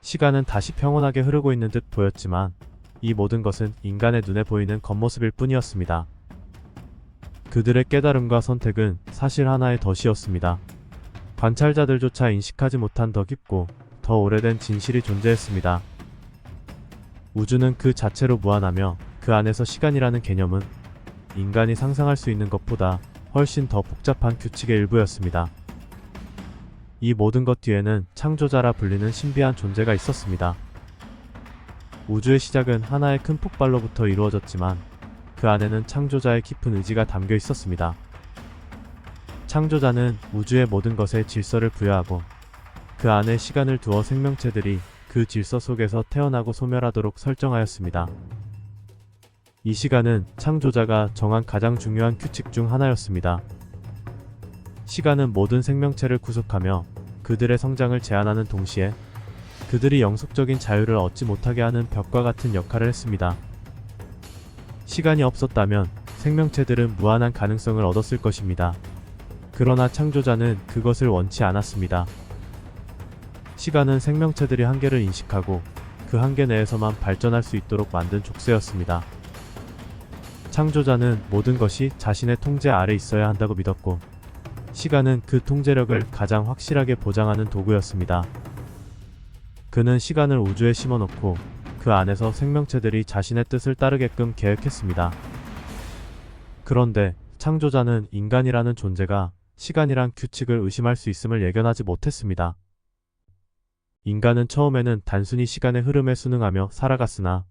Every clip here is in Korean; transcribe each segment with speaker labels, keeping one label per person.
Speaker 1: 시간은 다시 평온하게 흐르고 있는 듯 보였지만 이 모든 것은 인간의 눈에 보이는 겉모습일 뿐이었습니다. 그들의 깨달음과 선택은 사실 하나의 덫이었습니다. 관찰자들조차 인식하지 못한 더 깊고 더 오래된 진실이 존재했습니다. 우주는 그 자체로 무한하며 그 안에서 시간이라는 개념은 인간이 상상할 수 있는 것보다 훨씬 더 복잡한 규칙의 일부였습니다. 이 모든 것 뒤에는 창조자라 불리는 신비한 존재가 있었습니다. 우주의 시작은 하나의 큰 폭발로부터 이루어졌지만 그 안에는 창조자의 깊은 의지가 담겨 있었습니다. 창조자는 우주의 모든 것에 질서를 부여하고 그 안에 시간을 두어 생명체들이 그 질서 속에서 태어나고 소멸하도록 설정하였습니다. 이 시간은 창조자가 정한 가장 중요한 규칙 중 하나였습니다. 시간은 모든 생명체를 구속하며 그들의 성장을 제한하는 동시에 그들이 영속적인 자유를 얻지 못하게 하는 벽과 같은 역할을 했습니다. 시간이 없었다면 생명체들은 무한한 가능성을 얻었을 것입니다. 그러나 창조자는 그것을 원치 않았습니다. 시간은 생명체들이 한계를 인식하고 그 한계 내에서만 발전할 수 있도록 만든 족쇄였습니다. 창조자는 모든 것이 자신의 통제 아래 있어야 한다고 믿었고, 시간은 그 통제력을 가장 확실하게 보장하는 도구였습니다. 그는 시간을 우주에 심어놓고 그 안에서 생명체들이 자신의 뜻을 따르게끔 계획했습니다. 그런데 창조자는 인간이라는 존재가 시간이란 규칙을 의심할 수 있음을 예견하지 못했습니다. 인간은 처음에는 단순히 시간의 흐름에 순응하며 살아갔으나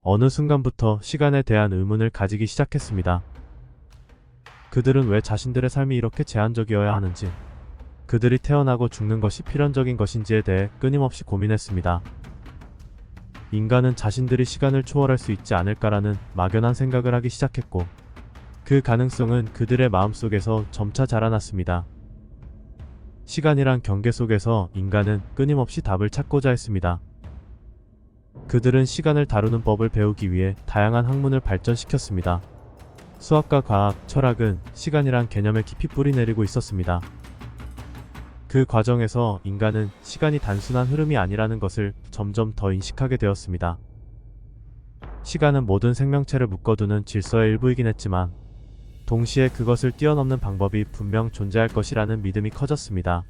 Speaker 1: 어느 순간부터 시간에 대한 의문을 가지기 시작했습니다. 그들은 왜 자신들의 삶이 이렇게 제한적이어야 하는지, 그들이 태어나고 죽는 것이 필연적인 것인지에 대해 끊임없이 고민했습니다. 인간은 자신들이 시간을 초월할 수 있지 않을까라는 막연한 생각을 하기 시작했고, 그 가능성은 그들의 마음속에서 점차 자라났습니다. 시간이란 경계 속에서 인간은 끊임없이 답을 찾고자 했습니다. 그들은 시간을 다루는 법을 배우기 위해 다양한 학문을 발전시켰습니다. 수학과 과학, 철학은 시간이란 개념에 깊이 뿌리내리고 있었습니다. 그 과정에서 인간은 시간이 단순한 흐름이 아니라는 것을 점점 더 인식하게 되었습니다. 시간은 모든 생명체를 묶어두는 질서의 일부이긴 했지만 동시에 그것을 뛰어넘는 방법이 분명 존재할 것이라는 믿음이 커졌습니다.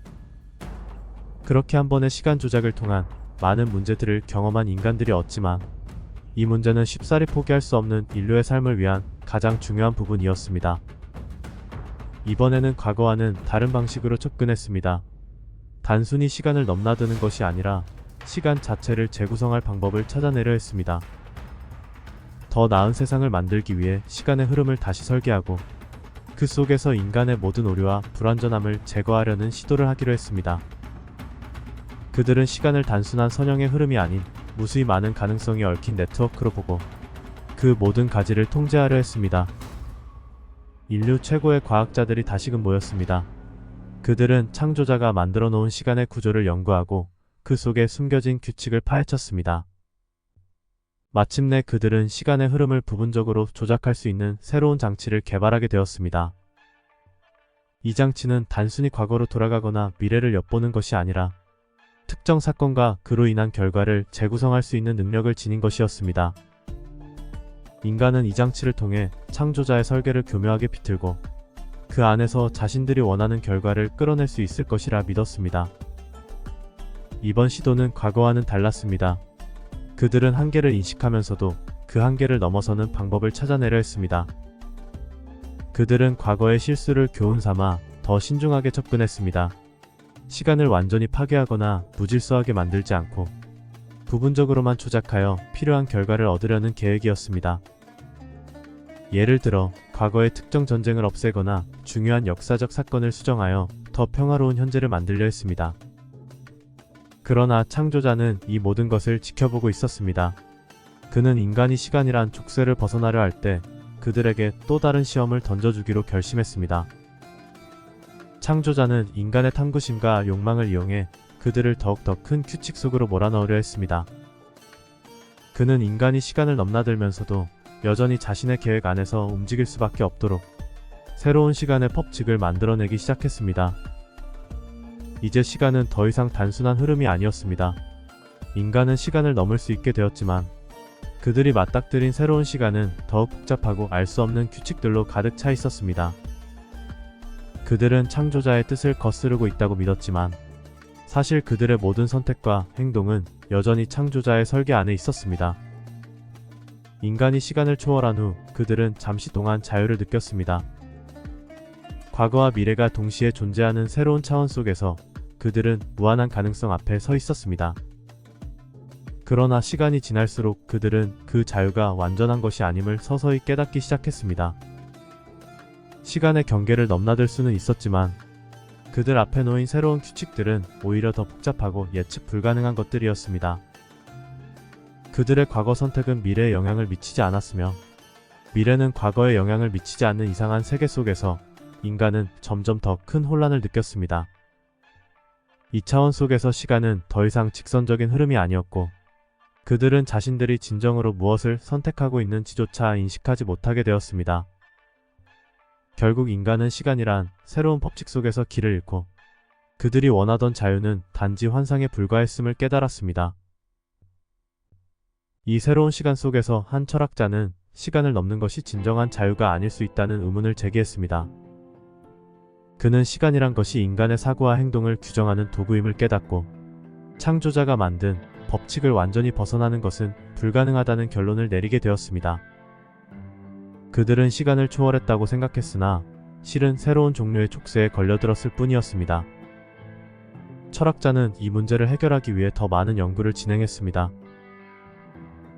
Speaker 1: 그렇게 한 번의 시간 조작을 통한 많은 문제들을 경험한 인간들이 얻지만 이 문제는 쉽사리 포기할 수 없는 인류의 삶을 위한 가장 중요한 부분이었습니다. 이번에는 과거와는 다른 방식으로 접근했습니다. 단순히 시간을 넘나드는 것이 아니라 시간 자체를 재구성할 방법을 찾아내려 했습니다. 더 나은 세상을 만들기 위해 시간의 흐름을 다시 설계하고 그 속에서 인간의 모든 오류와 불완전함을 제거하려는 시도를 하기로 했습니다. 그들은 시간을 단순한 선형의 흐름이 아닌 무수히 많은 가능성이 얽힌 네트워크로 보고 그 모든 가지를 통제하려 했습니다. 인류 최고의 과학자들이 다시금 모였습니다. 그들은 창조자가 만들어 놓은 시간의 구조를 연구하고 그 속에 숨겨진 규칙을 파헤쳤습니다. 마침내 그들은 시간의 흐름을 부분적으로 조작할 수 있는 새로운 장치를 개발하게 되었습니다. 이 장치는 단순히 과거로 돌아가거나 미래를 엿보는 것이 아니라 특정 사건과 그로 인한 결과를 재구성할 수 있는 능력을 지닌 것이었습니다. 인간은 이 장치를 통해 창조자의 설계를 교묘하게 비틀고 그 안에서 자신들이 원하는 결과를 끌어낼 수 있을 것이라 믿었습니다. 이번 시도는 과거와는 달랐습니다. 그들은 한계를 인식하면서도 그 한계를 넘어서는 방법을 찾아내려 했습니다. 그들은 과거의 실수를 교훈 삼아 더 신중하게 접근했습니다. 시간을 완전히 파괴하거나 무질서하게 만들지 않고 부분적으로만 조작하여 필요한 결과를 얻으려는 계획이었습니다. 예를 들어 과거의 특정 전쟁을 없애거나 중요한 역사적 사건을 수정하여 더 평화로운 현재를 만들려 했습니다. 그러나 창조자는 이 모든 것을 지켜보고 있었습니다. 그는 인간이 시간이란 족쇄를 벗어나려 할 때 그들에게 또 다른 시험을 던져주기로 결심했습니다. 창조자는 인간의 탐구심과 욕망을 이용해 그들을 더욱더 큰 규칙 속으로 몰아넣으려 했습니다. 그는 인간이 시간을 넘나들면서도 여전히 자신의 계획 안에서 움직일 수밖에 없도록 새로운 시간의 법칙을 만들어내기 시작했습니다. 이제 시간은 더 이상 단순한 흐름이 아니었습니다. 인간은 시간을 넘을 수 있게 되었지만 그들이 맞닥뜨린 새로운 시간은 더욱 복잡하고 알 수 없는 규칙들로 가득 차 있었습니다. 그들은 창조자의 뜻을 거스르고 있다고 믿었지만 사실 그들의 모든 선택과 행동은 여전히 창조자의 설계 안에 있었습니다. 인간이 시간을 초월한 후 그들은 잠시 동안 자유를 느꼈습니다. 과거와 미래가 동시에 존재하는 새로운 차원 속에서 그들은 무한한 가능성 앞에 서 있었습니다. 그러나 시간이 지날수록 그들은 그 자유가 완전한 것이 아님을 서서히 깨닫기 시작했습니다. 시간의 경계를 넘나들 수는 있었지만 그들 앞에 놓인 새로운 규칙들은 오히려 더 복잡하고 예측 불가능한 것들이었습니다. 그들의 과거 선택은 미래에 영향을 미치지 않았으며 미래는 과거에 영향을 미치지 않는 이상한 세계 속에서 인간은 점점 더 큰 혼란을 느꼈습니다. 이 차원 속에서 시간은 더 이상 직선적인 흐름이 아니었고 그들은 자신들이 진정으로 무엇을 선택하고 있는지조차 인식하지 못하게 되었습니다. 결국 인간은 시간이란 새로운 법칙 속에서 길을 잃고 그들이 원하던 자유는 단지 환상에 불과했음을 깨달았습니다. 이 새로운 시간 속에서 한 철학자는 시간을 넘는 것이 진정한 자유가 아닐 수 있다는 의문을 제기했습니다. 그는 시간이란 것이 인간의 사고와 행동을 규정하는 도구임을 깨닫고 창조자가 만든 법칙을 완전히 벗어나는 것은 불가능하다는 결론을 내리게 되었습니다. 그들은 시간을 초월했다고 생각했으나 실은 새로운 종류의 촉새에 걸려들었을 뿐이었습니다. 철학자는 이 문제를 해결하기 위해 더 많은 연구를 진행했습니다.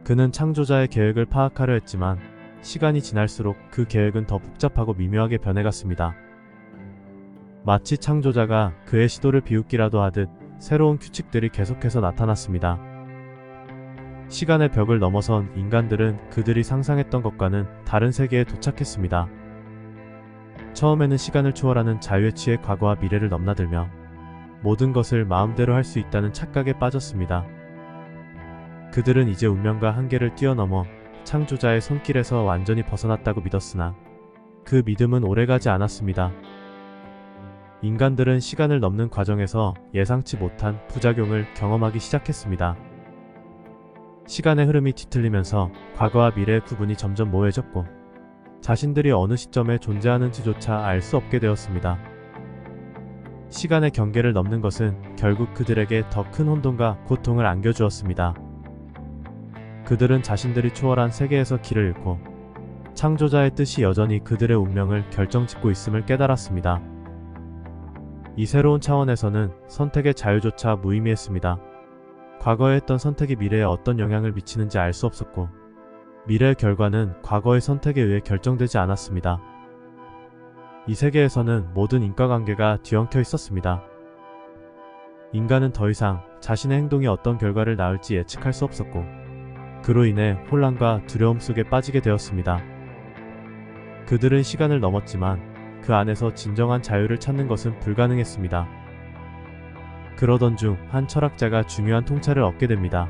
Speaker 1: 그는 창조자의 계획을 파악하려 했지만 시간이 지날수록 그 계획은 더 복잡하고 미묘하게 변해갔습니다. 마치 창조자가 그의 시도를 비웃기라도 하듯 새로운 규칙들이 계속해서 나타났습니다. 시간의 벽을 넘어선 인간들은 그들이 상상했던 것과는 다른 세계에 도착했습니다. 처음에는 시간을 초월하는 취해 과거와 미래를 넘나들며 모든 것을 마음대로 할 수 있다는 착각에 빠졌습니다. 그들은 이제 운명과 한계를 뛰어넘어 창조자의 손길에서 완전히 벗어났다고 믿었으나 그 믿음은 오래가지 않았습니다. 인간들은 시간을 넘는 과정에서 예상치 못한 부작용을 경험하기 시작했습니다. 시간의 흐름이 뒤틀리면서 과거와 미래의 구분이 점점 모호해졌고 자신들이 어느 시점에 존재하는지조차 알 수 없게 되었습니다. 시간의 경계를 넘는 것은 결국 그들에게 더 큰 혼돈과 고통을 안겨주었습니다. 그들은 자신들이 초월한 세계에서 길을 잃고 창조자의 뜻이 여전히 그들의 운명을 결정짓고 있음을 깨달았습니다. 이 새로운 차원에서는 선택의 자유조차 무의미했습니다. 과거에 했던 선택이 미래에 어떤 영향을 미치는지 알 수 없었고 미래의 결과는 과거의 선택에 의해 결정되지 않았습니다. 이 세계에서는 모든 인과관계가 뒤엉켜 있었습니다. 인간은 더 이상 자신의 행동이 어떤 결과를 낳을지 예측할 수 없었고 그로 인해 혼란과 두려움 속에 빠지게 되었습니다. 그들은 시간을 넘었지만 그 안에서 진정한 자유를 찾는 것은 불가능했습니다. 그러던 중 한 철학자가 중요한 통찰을 얻게 됩니다.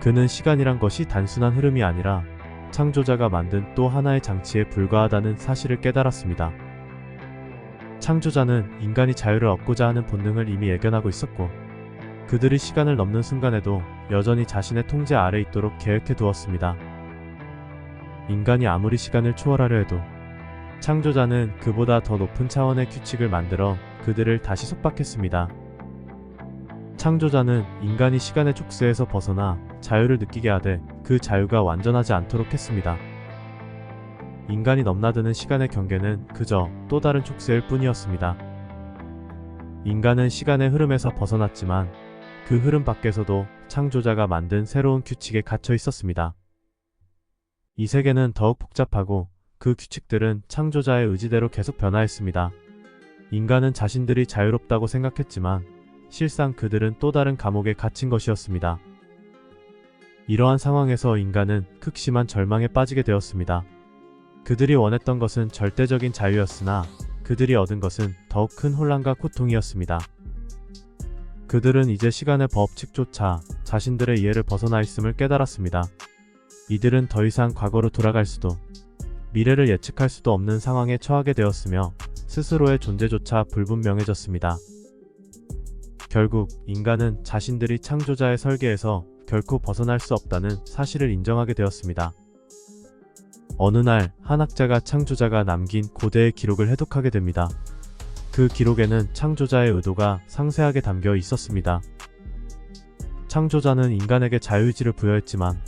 Speaker 1: 그는 시간이란 것이 단순한 흐름이 아니라 창조자가 만든 또 하나의 장치에 불과하다는 사실을 깨달았습니다. 창조자는 인간이 자유를 얻고자 하는 본능을 이미 예견하고 있었고 그들이 시간을 넘는 순간에도 여전히 자신의 통제 아래 있도록 계획해 두었습니다. 인간이 아무리 시간을 초월하려 해도 창조자는 그보다 더 높은 차원의 규칙을 만들어 그들을 다시 속박했습니다. 창조자는 인간이 시간의 촉수에서 벗어나 자유를 느끼게 하되 그 자유가 완전하지 않도록 했습니다. 인간이 넘나드는 시간의 경계는 그저 또 다른 촉수일 뿐이었습니다. 인간은 시간의 흐름에서 벗어났지만 그 흐름 밖에서도 창조자가 만든 새로운 규칙에 갇혀 있었습니다. 이 세계는 더욱 복잡하고 그 규칙들은 창조자의 의지대로 계속 변화했습니다. 인간은 자신들이 자유롭다고 생각했지만 실상 그들은 또 다른 감옥에 갇힌 것이었습니다. 이러한 상황에서 인간은 극심한 절망에 빠지게 되었습니다. 그들이 원했던 것은 절대적인 자유였으나 그들이 얻은 것은 더욱 큰 혼란과 고통이었습니다. 그들은 이제 시간의 법칙조차 자신들의 이해를 벗어나 있음을 깨달았습니다. 이들은 더 이상 과거로 돌아갈 수도 미래를 예측할 수도 없는 상황에 처하게 되었으며 스스로의 존재조차 불분명해졌습니다. 결국 인간은 자신들이 창조자의 설계에서 결코 벗어날 수 없다는 사실을 인정하게 되었습니다. 어느 날 한 학자가 창조자가 남긴 고대의 기록을 해독하게 됩니다. 그 기록에는 창조자의 의도가 상세하게 담겨 있었습니다. 창조자는 인간에게 자유의지를 부여했지만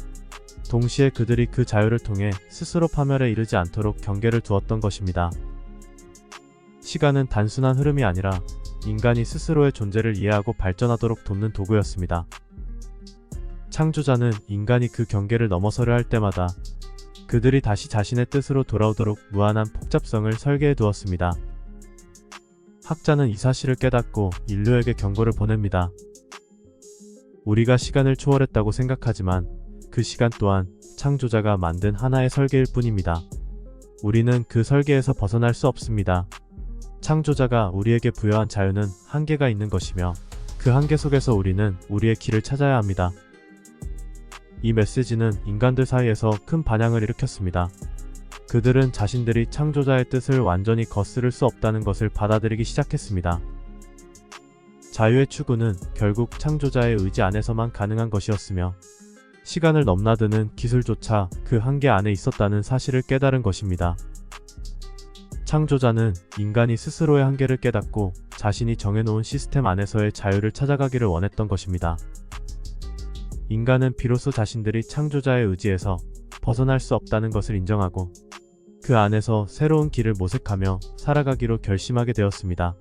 Speaker 1: 동시에 그들이 그 자유를 통해 스스로 파멸에 이르지 않도록 경계를 두었던 것입니다. 시간은 단순한 흐름이 아니라 인간이 스스로의 존재를 이해하고 발전하도록 돕는 도구였습니다. 창조자는 인간이 그 경계를 넘어서려 할 때마다 그들이 다시 자신의 뜻으로 돌아오도록 무한한 복잡성을 설계해 두었습니다. 학자는 이 사실을 깨닫고 인류에게 경고를 보냅니다. 우리가 시간을 초월했다고 생각하지만 그 시간 또한 창조자가 만든 하나의 설계일 뿐입니다. 우리는 그 설계에서 벗어날 수 없습니다. 창조자가 우리에게 부여한 자유는 한계가 있는 것이며 그 한계 속에서 우리는 우리의 길을 찾아야 합니다. 이 메시지는 인간들 사이에서 큰 반향을 일으켰습니다. 그들은 자신들이 창조자의 뜻을 완전히 거스를 수 없다는 것을 받아들이기 시작했습니다. 자유의 추구는 결국 창조자의 의지 안에서만 가능한 것이었으며 시간을 넘나드는 기술조차 그 한계 안에 있었다는 사실을 깨달은 것입니다. 창조자는 인간이 스스로의 한계를 깨닫고 자신이 정해놓은 시스템 안에서의 자유를 찾아가기를 원했던 것입니다. 인간은 비로소 자신들이 창조자의 의지에서 벗어날 수 없다는 것을 인정하고 그 안에서 새로운 길을 모색하며 살아가기로 결심하게 되었습니다.